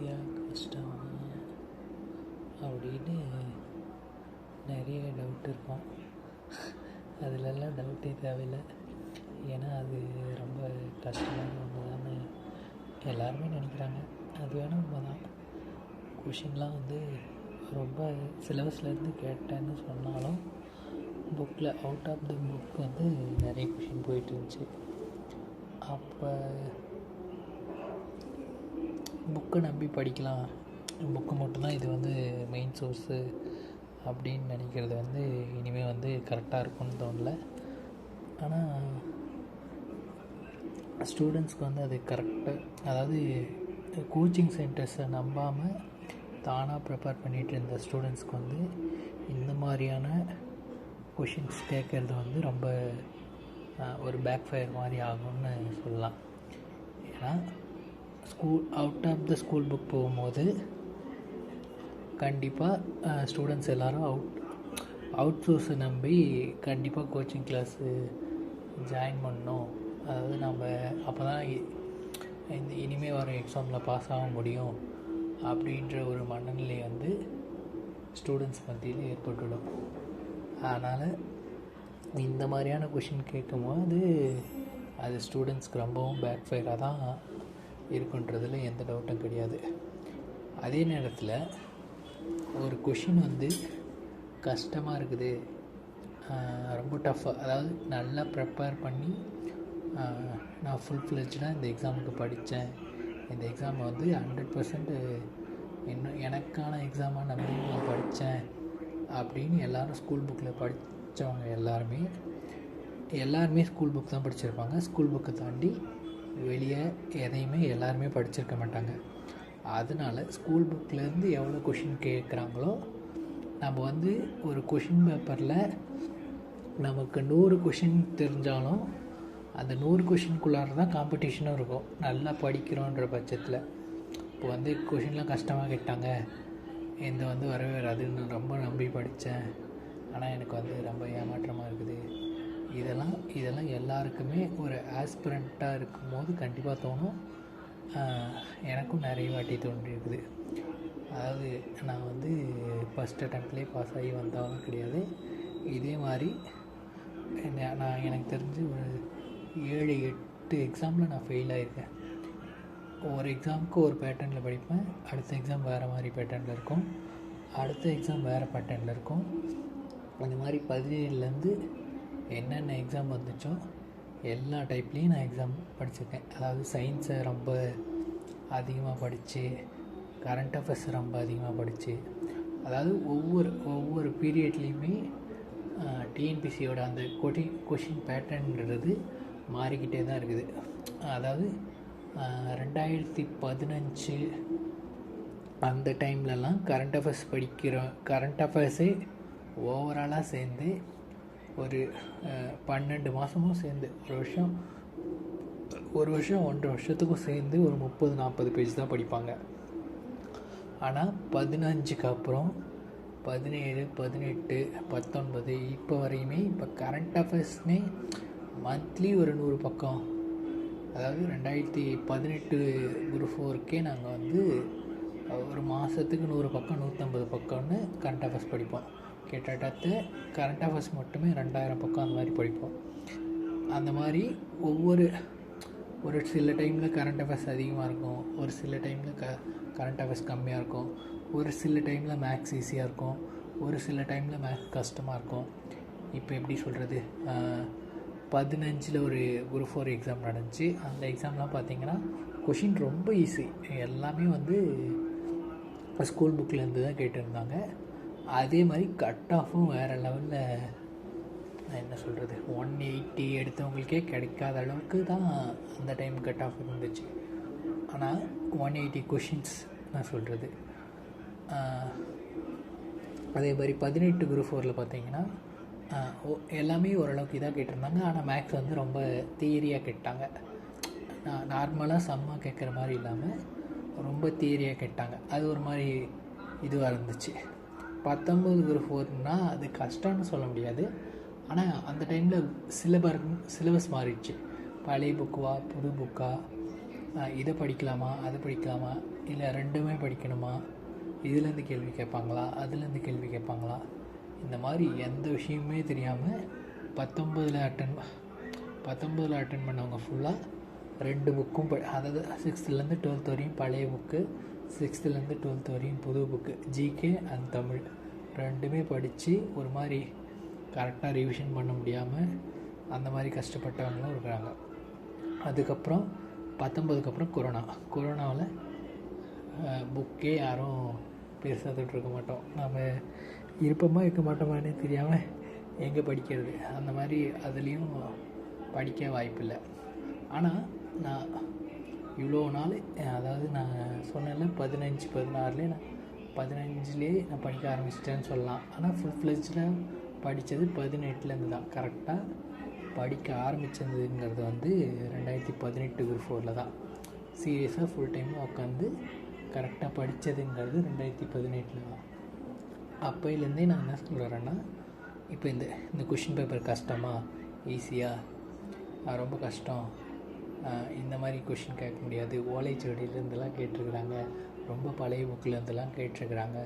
ஈஸியாக கஷ்டமா அப்படின்னு நிறைய டவுட் இருக்கும் அதிலெல்லாம் டவுட்டே தேவையில்லை. ஏன்னா அது ரொம்ப கஷ்டமான ஒன்று தானே எல்லாருமே நினைக்கிறாங்க. அது வேணால் உண்மை தான் கொஷின்லாம் வந்து ரொம்ப சிலபஸ்லேருந்து கேட்டேன்னு சொன்னாலும் புக்கில் அவுட் ஆஃப் த புக் வந்து நிறைய கொஷின் போயிட்டு இருந்துச்சு. அப்போ புக்கை நம்பி படிக்கலாம். புக்கு மட்டும்தான் இது வந்து மெயின் சோர்ஸு அப்படின்னு நினைக்கிறது வந்து இனிமேல் வந்து கரெக்டாக இருக்கும்னு தோணல. ஆனால் ஸ்டூடெண்ட்ஸ்க்கு வந்து அது கரெக்டாக அதாவது கோச்சிங் சென்டர்ஸை நம்பாமல் தானாக ப்ரிப்பேர் பண்ணிகிட்டு இருந்த ஸ்டூடெண்ட்ஸ்க்கு வந்து இந்த மாதிரியான கொஷின்ஸ் கேட்குறது வந்து ரொம்ப ஒரு பேக் ஃபயர் மாதிரி ஆகும்னு சொல்லலாம். ஏன்னா school out of the school book போகும்போது கண்டிப்பாக ஸ்டூடெண்ட்ஸ் எல்லோரும் அவுட் அவுட் சோர்ஸை நம்பி கண்டிப்பாக கோச்சிங் கிளாஸு ஜாயின் பண்ணணும். அதாவது நம்ம அப்போ தான் இந்த இனிமேல் வர எக்ஸாமில் பாஸ் ஆக முடியும் அப்படின்ற ஒரு மனநிலை வந்து ஸ்டூடெண்ட்ஸ் மத்தியில் ஏற்பட்டுடும். அதனால் இந்த மாதிரியான கொஷின் கேட்கும்போது அது ஸ்டூடெண்ட்ஸ்க்கு ரொம்பவும் பேக் ஃபயராக தான் இருக்குன்றதில் எந்த டவுட்டும் கிடையாது. அதே நேரத்தில் ஒரு கொஷின் வந்து கஷ்டமாக இருக்குது. ரொம்ப டஃப்பாக அதாவது நல்லா ப்ரிப்பேர் பண்ணி நான் ஃபுல் ஃப்ளெஜ்டாக இந்த எக்ஸாமுக்கு படித்தேன் இந்த எக்ஸாமை வந்து ஹண்ட்ரட் பர்சன்ட் இன்னும் எனக்கான எக்ஸாமாக நம்பி நான் படித்தேன் அப்படின்னு எல்லோரும் ஸ்கூல் புக்கில் படித்தவங்க எல்லாருமே எல்லாருமே ஸ்கூல் புக் தான் படிச்சிருப்பாங்க. ஸ்கூல் புக்கை தாண்டி வெளியே எதையுமே எல்லாருமே படிச்சிருக்க மாட்டாங்க. அதனால ஸ்கூல் புக்லேருந்து எவ்வளோ கொஷின் கேட்குறாங்களோ நம்ம வந்து ஒரு கொஷின் பேப்பரில் நமக்கு நூறு கொஷின் தெரிஞ்சாலும் அந்த நூறு கொஷினுக்குள்ளார தான் காம்படிஷனும் இருக்கும். நல்லா படிக்கிறோன்ற பட்சத்தில். இப்போ வந்து கொஷின்லாம் கஷ்டமாக கேட்டாங்க. இந்த வந்து வரவே வராதுன்னு ரொம்ப நம்பி படித்தேன் ஆனால் எனக்கு வந்து ரொம்ப ஏமாற்றமாக இருக்குது. இதெல்லாம் இதெல்லாம் எல்லாருக்குமே ஒரு ஆஸ்பிரண்ட்டாக இருக்கும்போது கண்டிப்பாக தோணும். எனக்கும் நிறைய வாட்டி தோன்றியிருக்குது. அதாவது நான் வந்து ஃபஸ்ட் அட்டம்ப்ட்லேயே பாஸ் ஆகி வந்தவனும் கிடையாது. இதே மாதிரி நான் எனக்கு தெரிஞ்சு ஒரு ஏழு எட்டு எக்ஸாமில் நான் ஃபெயில் ஆகியிருக்கேன் ஒரு எக்ஸாமுக்கு ஒரு பேட்டர்னில் படிப்பேன். அடுத்த எக்ஸாம் வேறு மாதிரி பேட்டர்னில் இருக்கும். அடுத்த எக்ஸாம் வேறு பேட்டர்னில் இருக்கும். அந்த மாதிரி பதினேழுலேருந்து என்னென்ன எக்ஸாம் வந்துச்சோ எல்லா டைப்லேயும் நான் எக்ஸாம் படிச்சிருக்கேன். அதாவது சயின்ஸை ரொம்ப அதிகமாக படித்து கரண்ட் அஃபேர்ஸ் ரொம்ப அதிகமாக படித்து அதாவது ஒவ்வொரு ஒவ்வொரு பீரியட்லேயுமே டிஎன்பிசியோட அந்த கொடி கொஷின் பேட்டர்ன்றது மாறிக்கிட்டே தான் இருக்குது. அதாவது ரெண்டாயிரத்தி பதினஞ்சு அந்த டைம்லலாம் கரண்ட் அஃபேர்ஸ் படிக்கிற கரண்ட் அஃபேர்ஸே ஓவராலாக சேர்ந்து ஒரு பன்னெண்டு மாதமும் சேர்ந்து ஒரு வருஷம் ஒரு வருஷம் ஒன்றரை வருஷத்துக்கும் சேர்ந்து ஒரு முப்பது நாற்பது பேஜ் தான் படிப்பாங்க. ஆனால் பதினஞ்சுக்கு அப்புறம் பதினேழு பதினெட்டு பத்தொன்பது இப்போ வரையுமே இப்போ கரண்ட் அஃபேர்ஸ்னே மந்த்லி ஒரு நூறு பக்கம். அதாவது ரெண்டாயிரத்தி பதினெட்டு குரூப் ஃபோருக்கே நாங்கள் வந்து ஒரு மாதத்துக்கு நூறு பக்கம் நூற்றம்பது பக்கம்னு கரண்ட் அஃபேர்ஸ் படிப்போம். கிட்டத்தட்ட கரண்ட் அஃபேர்ஸ் மட்டுமே ரெண்டாயிரம் பக்கம் அந்த மாதிரி படிப்போம். அந்த மாதிரி ஒவ்வொரு ஒரு சில டைமில் கரண்ட் அஃபேர்ஸ் அதிகமாக இருக்கும். ஒரு சில டைமில் க கரண்ட் அஃபேர்ஸ் கம்மியாக இருக்கும். ஒரு சில டைமில் மேக்ஸ் ஈஸியாக இருக்கும். ஒரு சில டைமில் மேக்ஸ் கஷ்டமாக இருக்கும். இப்போ எப்படி சொல்கிறது பதினஞ்சில் ஒரு குரூப் ஃபோர் எக்ஸாம் நடந்துச்சு. அந்த எக்ஸாம்லாம் பார்த்தீங்கன்னா கொஷின் ரொம்ப ஈஸி எல்லாமே வந்து ஸ்கூல் புக்லேருந்து தான் கேட்டிருந்தாங்க. அதே மாதிரி கட் ஆஃபும் வேறு லெவலில் நான் என்ன சொல்கிறது ஒன் எயிட்டி எடுத்தவங்களுக்கே கிடைக்காத அளவுக்கு தான் அந்த டைம் கட் ஆஃப் இருந்துச்சு. ஆனால் ஒன் எயிட்டி கொஷின்ஸ் நான் சொல்கிறது அதே மாதிரி பதினெட்டு குரூப் ஃபோரில் பார்த்தீங்கன்னா ஓ- எல்லாமே ஓரளவுக்கு இதாக கேட்டிருந்தாங்க. ஆனால் மேக்ஸ் வந்து ரொம்ப தியரியாக கேட்டாங்க. நான் நார்மலாக செம்மா கேட்குற மாதிரி இல்லாமல் ரொம்ப தியரியாக கேட்டாங்க. அது ஒரு மாதிரி இதுவாக இருந்துச்சு. பத்தொம்பது குரூப் ஃபோர்னா அது கஷ்டம்னு சொல்ல முடியாது. ஆனால் அந்த டைமில் சிலபர் சிலபஸ் மாறிடுச்சு. பழைய புக்குவா புது புக்கா இதை படிக்கலாமா அதை படிக்கலாமா? இல்லை ரெண்டுமே படிக்கணுமா? இதுலேருந்து கேள்வி கேட்பாங்களா? அதுலேருந்து கேள்வி கேட்பாங்களா? இந்த மாதிரி எந்த விஷயமுமே தெரியாமல் பத்தொம்பதில் அட்டன் பத்தொம்பதில் அட்டன் பண்ணவங்க ஃபுல்லாக ரெண்டு புக்கும் ப அதாவது சிக்ஸ்த்துலேருந்து டுவெல்த் வரையும் பழைய புக்கு சிக்ஸ்த்துலேருந்து டுவெல்த் வரையும் புது புக்கு ஜிகே அண்ட் தமிழ். ரெண்டுமே படித்து ஒரு மாதிரி கரெக்டாக ரிவிஷன் பண்ண முடியாமல் அந்த மாதிரி கஷ்டப்பட்டவங்களும் இருக்கிறாங்க. அதுக்கப்புறம் பத்தொம்பதுக்கு அப்புறம் கொரோனா கொரோனாவில் புக்கே யாரும் பெருசாக தொட்டிருக்க மாட்டோம். நம்ம இருப்போமா இருக்க மாட்டோமான்னு தெரியாமல் எங்கே படிக்கிறது? அந்த மாதிரி அதுலேயும் படிக்க வாய்ப்பில்லை. ஆனால் நான் இவ்வளோ நாள் அதாவது நான் சொன்னேன்ல பதினஞ்சு பதினாறுலே நான் பதினஞ்சுலேயே நான் படிக்க ஆரம்பிச்சிட்டேன்னு சொல்லலாம். ஆனால் ஃபுல் ஃப்ளெஜில் படித்தது பதினெட்டுலேருந்து தான். கரெக்டாக படிக்க ஆரம்பித்ததுங்கிறது வந்து ரெண்டாயிரத்தி பதினெட்டு குரூப் ஃபோரில் தான். சீரியஸாக ஃபுல் டைமாக உட்காந்து கரெக்டாக படித்ததுங்கிறது ரெண்டாயிரத்தி பதினெட்டில் தான். அப்போயிலேருந்தே நான் என்ன சொல்கிறேன்னா இப்போ இந்த இந்த கொஷின் பேப்பர் கஷ்டமா? ஈஸியாக ரொம்ப கஷ்டம். இந்த மாதிரி கொஷின் கேட்க முடியாது. ஓலைச்சுவடியிலேருந்துலாம் கேட்டிருக்கிறாங்க. ரொம்ப பழைய புக்கிலேருந்துலாம் கேட்டிருக்கிறாங்க.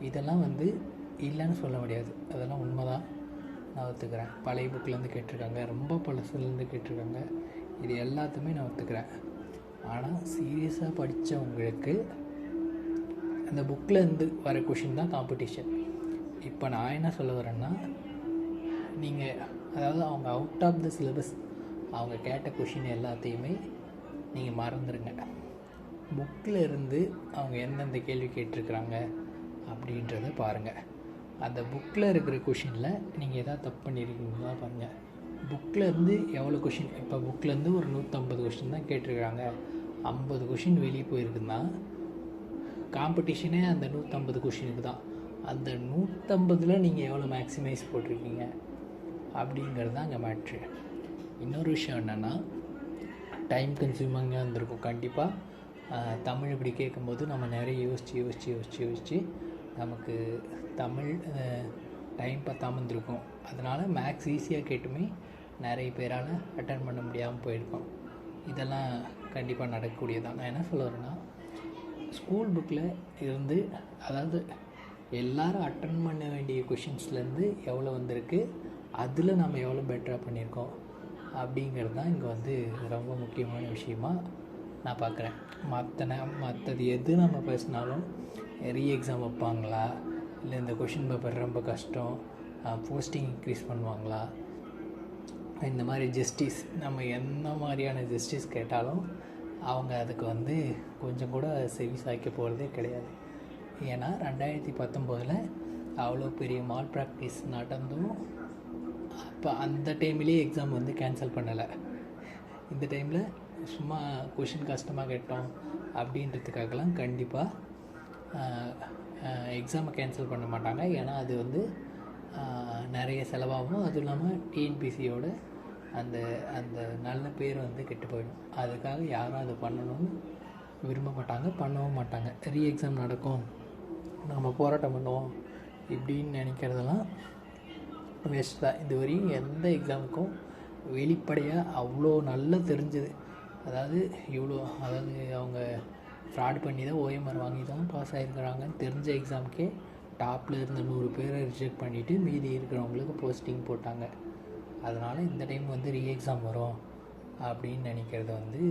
இதெல்லாம் வந்து இல்லைன்னு சொல்ல முடியாது. அதெல்லாம் உண்மை தான் நான் ஒத்துக்கிறேன். பழைய புக்கிலேருந்து கேட்டிருக்காங்க. ரொம்ப பழசுலேருந்து கேட்டிருக்காங்க. இது எல்லாத்தையுமே நான் ஒத்துக்கிறேன். ஆனால் சீரியஸாக படித்தவங்களுக்கு அந்த புக்கில் இருந்து வர கொஷின் தான் காம்படிஷன் இப்போ நான் என்ன சொல்ல வரேன்னா நீங்கள் அதாவது அவங்க அவுட் ஆஃப் த சிலபஸ் அவங்க கேட்ட கொஷின் எல்லாத்தையுமே நீங்கள் மறந்துடுங்க புக்கில் இருந்து அவங்க எந்தெந்த கேள்வி கேட்டிருக்கிறாங்க அப்படின்றத பாருங்கள் அந்த புக்கில் இருக்கிற கொஷினில் நீங்கள் எதாவது தப்பு பண்ணியிருக்கீங்களா பாருங்கள் புக்கில் இருந்து எவ்வளோ கொஷின் இப்போ புக்கிலேருந்து ஒரு நூற்றம்பது கொஷின் தான் கேட்டிருக்கிறாங்க. ஐம்பது கொஷின் வெளியே போயிருக்குன்னா காம்படிஷனே அந்த நூற்றம்பது கொஷினுக்கு தான். அந்த நூற்றம்பதில் நீங்கள் எவ்வளோ மேக்ஸிமைஸ் போட்டிருக்கீங்க அப்படிங்கிறது தான் அங்கே மேட்ரு இன்னொரு விஷயம் என்னென்னா டைம் கன்சியூமிங்காக இருந்திருக்கும். கண்டிப்பாக தமிழ் இப்படி கேட்கும்போது நம்ம நிறைய யோசித்து யோசித்து யோசித்து யோசித்து நமக்கு தமிழ் டைம் பற்றாமல் இருந்திருக்கும். அதனால் மேக்ஸ் ஈஸியாக கேட்டுமே நிறைய பேரால் அட்டன் பண்ண முடியாமல் போயிருக்கோம். இதெல்லாம் கண்டிப்பாக நடக்கக்கூடியதான் நான் என்ன சொல்ல வரேன்னா ஸ்கூல் புக்கில் இருந்து அதாவது எல்லாரும் அட்டன் பண்ண வேண்டிய கொஷின்ஸ்லேருந்து எவ்வளோ வந்திருக்கு அதில் நம்ம எவ்வளோ பெட்டராக பண்ணியிருக்கோம். அப்படிங்கிறது தான் இங்கே வந்து ரொம்ப முக்கியமான விஷயமா நான் பார்க்குறேன். மற்ற மற்றது எது நம்ம பேசினாலும் ரீ எக்ஸாம் வைப்பாங்களா? இல்லை இந்த கொஷின் பேப்பர் ரொம்ப கஷ்டம் போஸ்டிங் இன்க்ரீஸ் பண்ணுவாங்களா? இந்த மாதிரி ஜஸ்டிஸ் நம்ம என்ன மாதிரியான ஜஸ்டிஸ் கேட்டாலும் அவங்க அதுக்கு வந்து கொஞ்சம் கூட செவி சாய்க்க போகிறதே கிடையாது. ஏன்னா ரெண்டாயிரத்தி பத்தொம்போதில் அவ்வளோ பெரிய மால் ப்ராக்டிஸ் நடந்தும் அப்போ அந்த டைம்லேயே எக்ஸாம் வந்து கேன்சல் பண்ணலை. இந்த டைமில் சும்மா கொஷின் கஷ்டமாக கேட்டோம் அப்படின்றதுக்காகலாம் கண்டிப்பாக எக்ஸாமை கேன்சல் பண்ண மாட்டாங்க. ஏன்னா அது வந்து நிறைய செலவாகும். அதுவும் இல்லாமல் டிஎன்பிசியோட அந்த அந்த நல்ல பேர் வந்து கெட்டு போயிடும். அதுக்காக யாரும் அதை பண்ணணும்னு விரும்ப மாட்டாங்க பண்ணவும் மாட்டாங்க. ரீ எக்ஸாம் நடக்கும். நம்ம போராட்டம் பண்ணுவோம் இப்படின்னு நினைக்கிறதெல்லாம் வேஸ்ட் தான். இது வரையும் எந்த எக்ஸாமுக்கும் வெளிப்படையாக அவ்வளோ நல்லா தெரிஞ்சது. அதாவது இவ்வளோ அதாவது அவங்க ஃப்ராட் பண்ணி தான் ஓஎம்ஆர் வாங்கி தான் பாஸ் ஆகிருக்கிறாங்கன்னு தெரிஞ்ச எக்ஸாமுக்கே டாப்பில் இருந்த நூறு பேரை ரிஜெக்ட் பண்ணிவிட்டு மீதி இருக்கிறவங்களுக்கு போஸ்டிங் போட்டாங்க. அதனால் இந்த டைம் வந்து ரீ எக்ஸாம் வரும் அப்படின்னு நினைக்கிறது வந்து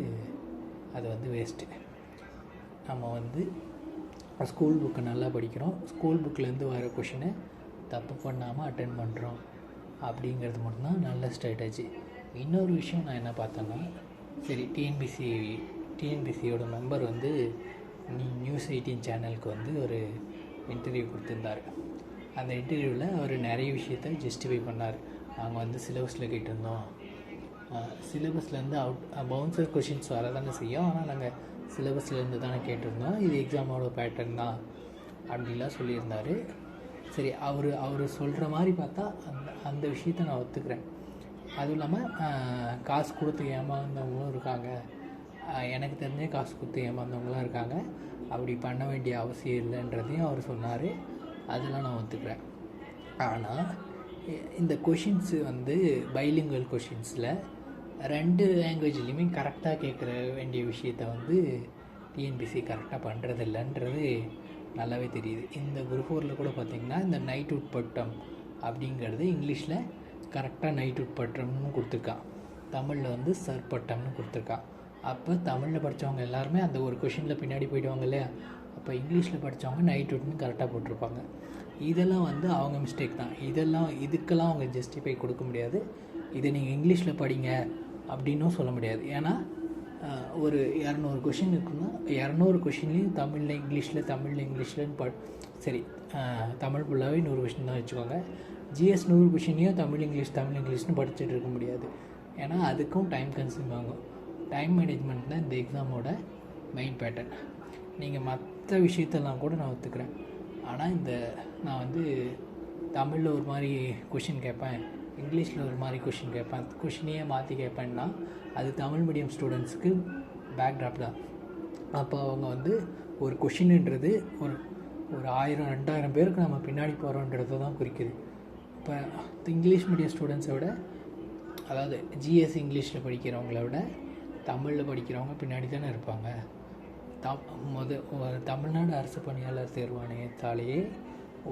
அது வந்து வேஸ்ட்டு நம்ம வந்து ஸ்கூல் புக்கை நல்லா படிக்கிறோம். ஸ்கூல் புக்கிலேருந்து வர கொஷினை தப்பு பண்ணாமல் அட்டன் பண்ணுறோம் அப்படிங்கிறது மட்டும்தான் நல்ல ஸ்ட்ராட்டஜி இன்னொரு விஷயம் நான் என்ன பார்த்தேன்னா சரி டிஎன்பிசி டிஎன்பிசியோட மெம்பர் வந்து நியூஸ் எயிட்டீன் சேனலுக்கு வந்து ஒரு இன்டர்வியூ கொடுத்துருந்தார். அந்த இன்டர்வியூவில் அவர் நிறைய விஷயத்த ஜஸ்டிஃபை பண்ணார். நாங்கள் வந்து சிலபஸில் கேட்டிருந்தோம். சிலபஸ்லேருந்து அவுட் பவுன்சர் கொஷின்ஸ் வர தானே செய்யும். ஆனால் நாங்கள் சிலபஸ்லேருந்து தானே கேட்டிருந்தோம். இது எக்ஸாமோட பேட்டர்ன் தான் அப்படிலாம் சொல்லியிருந்தார். சரி அவர் அவர் சொல்கிற மாதிரி பார்த்தா அந்த அந்த விஷயத்த நான் ஒத்துக்கிறேன். அதுவும் இல்லாமல் காசு கொடுத்து ஏமாந்தவங்களும் இருக்காங்க. எனக்கு தெரிஞ்சே காசு கொடுத்து ஏமாந்தவங்களும் இருக்காங்க. அப்படி பண்ண வேண்டிய அவசியம் இல்லைன்றதையும் அவர் சொன்னார். அதெல்லாம் நான் ஒத்துக்கிறேன். ஆனால் இந்த கொஷின்ஸு வந்து பைலிங்குவல் கொஷின்ஸில் ரெண்டு லாங்குவேஜ்லேயுமே கரெக்டாக கேட்குற வேண்டிய விஷயத்த வந்து டிஎன்பிசி கரெக்டாக பண்ணுறதில்லன்றது நல்லாவே தெரியுது. இந்த குரூப் ஃபோரில் கூட பார்த்திங்கன்னா இந்த நைட் உட்பட்டம் அப்படிங்கிறது இங்கிலீஷில் கரெக்டாக நைட் உட்பட்டம்னு கொடுத்துருக்கான். தமிழில் வந்து சர்பட்டம்னு கொடுத்துருக்கான். அப்போ தமிழில் படித்தவங்க எல்லாருமே அந்த ஒரு கொஷினில் பின்னாடி போயிடுவாங்க இல்லையா? அப்போ இங்கிலீஷில் படித்தவங்க நைட் உட்னு கரெக்டாக போட்டிருப்பாங்க. இதெல்லாம் வந்து அவங்க மிஸ்டேக் தான். இதெல்லாம் இதுக்கெல்லாம் அவங்க ஜஸ்டிஃபை கொடுக்க முடியாது. இதை நீங்கள் இங்கிலீஷில் படிங்க அப்படின்னும் சொல்ல முடியாது. ஏன்னா ஒரு இரநூறு கொஷின் இருக்குன்னா இரநூறு கொஷின்லேயும் தமிழில் இங்கிலீஷில் தமிழில் இங்கிலீஷ்லன்னு பட் சரி தமிழ் ஃபுல்லாகவே நூறு கொஷின் தான் வச்சுக்கோங்க. ஜிஎஸ் நூறு கொஷினையும் தமிழ் இங்கிலீஷ் தமிழ் இங்கிலீஷ்னு படிச்சுட்டு இருக்க முடியாது. ஏன்னா அதுக்கும் டைம் கன்சியூம் ஆகும். டைம் மேனேஜ்மெண்ட் தான் இந்த எக்ஸாமோட மெயின் பேட்டர்ன் நீங்கள் மற்ற விஷயத்தெல்லாம் கூட நான் ஒத்துக்கிறேன். ஆனால் இந்த நான் வந்து தமிழில் ஒரு மாதிரி கொஷின் கேட்பேன். இங்கிலீஷில் ஒரு மாதிரி கொஷின் கேட்பேன். கொஷினையே மாற்றி கேட்பேன்னா அது தமிழ் மீடியம் ஸ்டூடெண்ட்ஸ்க்கு பேக்ட்ராப் தான். அப்போ அவங்க வந்து ஒரு கொஷின்ன்றது ஒரு ஒரு ஆயிரம் ரெண்டாயிரம் பேருக்கு நம்ம பின்னாடி போகிறோன்றதை தான் குறிக்குது. இப்போ இங்கிலீஷ் மீடியம் ஸ்டூடெண்ட்ஸை விட அதாவது ஜிஎஸ் இங்கிலீஷில் படிக்கிறவங்கள விட தமிழில் படிக்கிறவங்க பின்னாடி தானே இருப்பாங்க. தம் முத தமிழ்நாடு அரசு பணியாளர் தேர்வாணையத்தாலேயே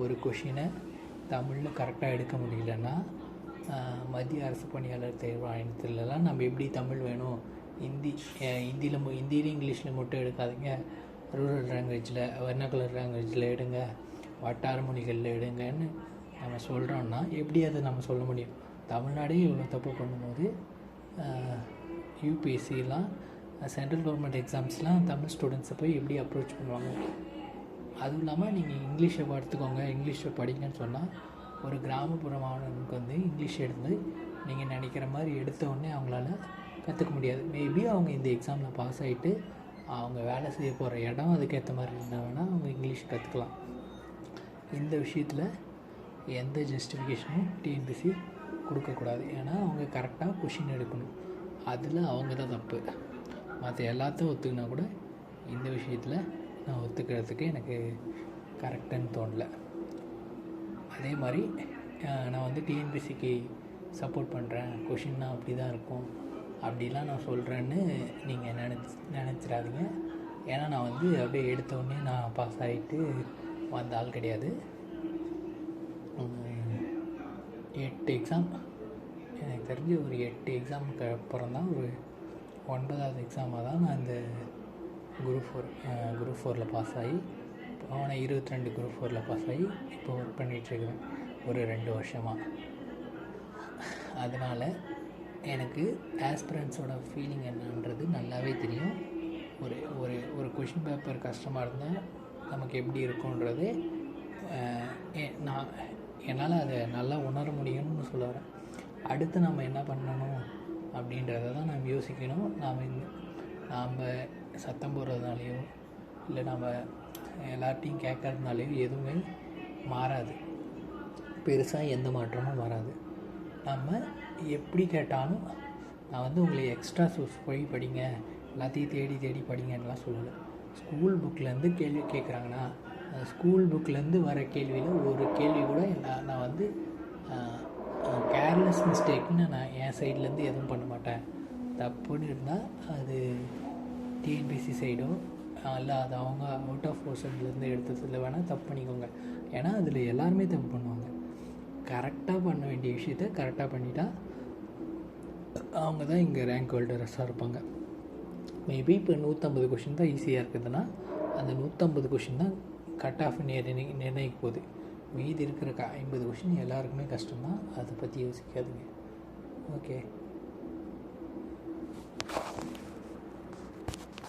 ஒரு கொஷினை தமிழில் கரெக்டாக எடுக்க முடியலன்னா மத்திய அரசு பணியாளர் தேர்வாணையத்துலலாம் நம்ம எப்படி தமிழ் வேணும்? ஹிந்தி ஹிந்தியில் ஹிந்தியிலும் இங்கிலீஷில் மட்டும் எடுக்காதீங்க. ரூரல் லாங்குவேஜில் வெர்னகுலர் லாங்குவேஜில் எடுங்க. வட்டார மொழிகளில் எடுங்கன்னு நம்ம சொல்கிறோன்னா எப்படி அதை நம்ம சொல்ல முடியும்? தமிழ்நாடே இவ்வளோ தப்பு பண்ணும்போது யூபிஎஸ்சிலாம் சென்ட்ரல் கவர்மெண்ட் எக்ஸாம்ஸ்லாம் தமிழ் ஸ்டூடெண்ட்ஸை போய் எப்படி அப்ரோச் பண்ணுவாங்க? அதுவும் இல்லாமல் நீங்கள் இங்கிலீஷை எடுத்துக்கோங்க இங்கிலீஷை படிங்கன்னு சொன்னால் ஒரு கிராமப்புற மாணவனுக்கு வந்து இங்கிலீஷ் எடுத்து நீங்கள் நினைக்கிற மாதிரி எடுத்த உடனே அவங்களால கற்றுக்க முடியாது. மேபி அவங்க இந்த எக்ஸாமில் பாஸ் ஆகிட்டு அவங்க வேலை செய்ய போகிற இடம் அதுக்கேற்ற மாதிரி இருந்தால் வேணால் அவங்க இங்கிலீஷ் கற்றுக்கலாம் இந்த விஷயத்தில் எந்த ஜஸ்டிஃபிகேஷனும் டிஎன்பிசி கொடுக்கக்கூடாது ஏன்னா அவங்க கரெக்டாக கொஷின் எடுக்கணும். அதில் அவங்க தான் தப்பு. மற்ற எல்லாத்தையும் ஒத்துக்கினா கூட இந்த விஷயத்தில் நான் ஒத்துக்கிறதுக்கு எனக்கு கரெக்டுன்னு தோணல. அதே மாதிரி நான் வந்து டிஎன்பிசிக்கு சப்போர்ட் பண்ணுறேன் கொஷின்னா அப்படி தான் இருக்கும். அப்படிலாம் நான் சொல்கிறேன்னு நீங்கள் நினச்சி நினச்சிடாதீங்க. ஏன்னா நான் வந்து அப்படியே எடுத்தோடனே நான் பாஸ் ஆகிட்டு வந்த ஆள் கிடையாது. எட்டு எக்ஸாம் எனக்கு தெரிஞ்சு ஒரு எட்டு எக்ஸாமுக்கு அப்புறம் தான் ஒரு ஒன்பதாவது எக்ஸாமாக தான் நான் இந்த குரூப் ஃபோர் குரூப் ஃபோரில் பாஸ் ஆகி போன இருபத்தி ரெண்டு குரூப் ஃபோரில் பாஸ் ஆகி இப்போ ஒர்க் பண்ணிகிட்ருக்குறேன் ஒரு ரெண்டு வருஷமாக அதனால் எனக்கு ஆஸ்பிரண்ட்ஸோட ஃபீலிங் என்னன்றது நல்லாவே தெரியும். ஒரு ஒரு ஒரு கொஷின் பேப்பர் கஷ்டமாக இருந்தால் நமக்கு எப்படி இருக்குன்றது எ- நான் என்னால் அதை நல்லா உணர முடியும்னு சொல்ல வரேன். அடுத்து நம்ம என்ன பண்ணணும் அப்படின்றத தான் நாம் யோசிக்கணும். நாம் நாம் சத்தம் போடுறதுனாலையோ இல்லை நம்ம எல்லார்ட்டையும் கேட்கறதுனாலே எதுவுமே மாறாது. பெருசாக எந்த மாற்றமும் வராது. நம்ம எப்படி கேட்டாலும் நான் வந்து உங்களை எக்ஸ்ட்ரா சோர்ஸ் போய் படிங்க எல்லாத்தையும் தேடி தேடி படிங்கன்னுலாம் சொல்லலை. ஸ்கூல் புக்லேருந்து கேள்வி கேட்குறாங்கன்னா அந்த ஸ்கூல் புக்லேருந்து வர கேள்வியில் ஒரு கேள்வி கூட நான் நான் வந்து கேர்லெஸ் மிஸ்டேக்னு நான் என் சைட்லேருந்து எதுவும் பண்ண மாட்டேன். தப்புன்னு இருந்தால் அது டிஎன்பிசி சைடும் இல்லை அது அவங்க அவுட் ஆஃப் போர்ஷன்லேருந்து எடுத்ததில் வேணால் தப்பு பண்ணிக்கோங்க. ஏன்னா அதில் எல்லாருமே தப்பு பண்ணுவாங்க. கரெக்டாக பண்ண வேண்டிய விஷயத்த கரெக்டாக பண்ணிட்டா அவங்க தான் இங்கே ரேங்க் ஹோல்டர்ஸாக இருப்பாங்க. மேபி இப்போ நூற்றம்பது கொஷின் தான் ஈஸியாக இருக்குதுன்னா அந்த நூற்றம்பது கொஷின் தான் கட் ஆஃப் நிர்ணய நிர்ணயிக்க போகுது. மீதி இருக்கிற க ஐம்பது கொஷின் எல்லாருக்குமே கஷ்டம்தான். அதை பற்றி யோசிக்காதுங்க. ஓகே